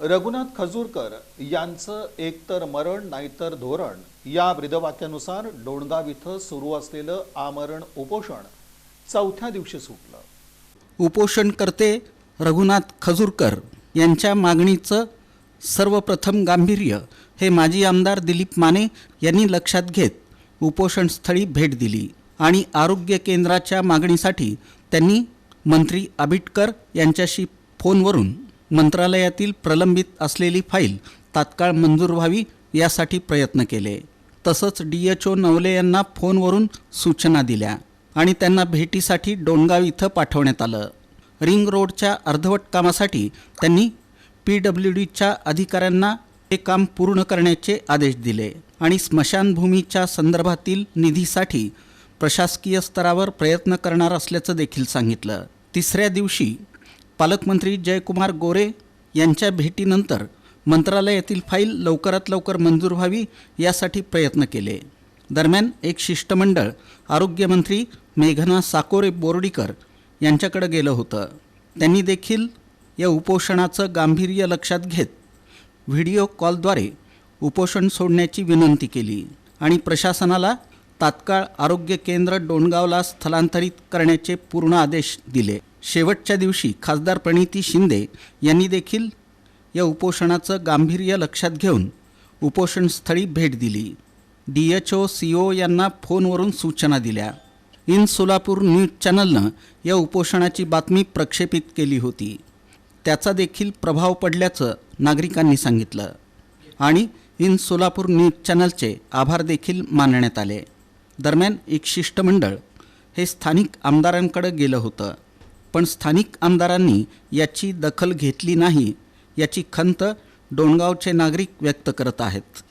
रघुनाथ खजूरकर यांचं एकतर मरण नाहीतर धोरण या ब्रीदवाक्यानुसार डोणगाव इथं सुरू असलेलं आमरण उपोषण चौथ्या दिवशी सुटलं. उपोषणकर्ते रघुनाथ खजूरकर यांच्या मागणीचं सर्वप्रथम गांभीर्य हे माजी आमदार दिलीप माने यांनी लक्षात घेत उपोषणस्थळी भेट दिली आणि आरोग्य केंद्राच्या मागणीसाठी त्यांनी मंत्री आबिटकर यांच्याशी फोनवरून मंत्रालयातील प्रलंबित असलेली फाईल तात्काळ मंजूर व्हावी यासाठी प्रयत्न केले. तसंच डी एच ओ नवले यांना फोनवरून सूचना दिल्या आणि त्यांना भेटीसाठी डोणगाव इथं पाठवण्यात आलं. रिंग रोडच्या अर्धवट कामासाठी त्यांनी पी डब्ल्यू डीच्या अधिकाऱ्यांना हे काम पूर्ण करण्याचे आदेश दिले आणि स्मशानभूमीच्या संदर्भातील निधीसाठी प्रशासकीय स्तरावर प्रयत्न करणार असल्याचं देखील सांगितलं. तिसऱ्या दिवशी पालकमंत्री जयकुमार गोरे यांच्या भेटीनंतर मंत्रालयातील फाईल लवकरात लवकर मंजूर व्हावी यासाठी प्रयत्न केले. दरम्यान एक शिष्टमंडळ आरोग्यमंत्री मेघना साकोरे बोर्डीकर यांच्याकडे गेलं होतं. त्यांनी देखील या उपोषणाचं गांभीर्य लक्षात घेत व्हिडिओ कॉलद्वारे उपोषण सोडण्याची विनंती केली आणि प्रशासनाला तात्काळ आरोग्य केंद्र डोणगावला स्थलांतरित करण्याचे पूर्ण आदेश दिले. शेवटच्या दिवशी खासदार प्रणिती शिंदे यांनी देखील या उपोषणाचं गांभीर्य लक्षात घेऊन उपोषणस्थळी भेट दिली. D H O C O यांना फोनवरून सूचना दिल्या. इन सोलापूर न्यूज चॅनलनं या उपोषणाची बातमी प्रक्षेपित केली होती. त्याचा देखील प्रभाव पडल्याचं नागरिकांनी सांगितलं. आणि इन सोलापूर न्यूज चॅनलचे आभार देखील मानण्यात आले. दरम्यान एक शिष्टमंडळ हे स्थानिक आमदारांकडे गेलं होतं. पण स्थानिक आमदारांनी याची दखल घेतली नाही याची खंत डोणगावचे नागरिक व्यक्त करत आहेत.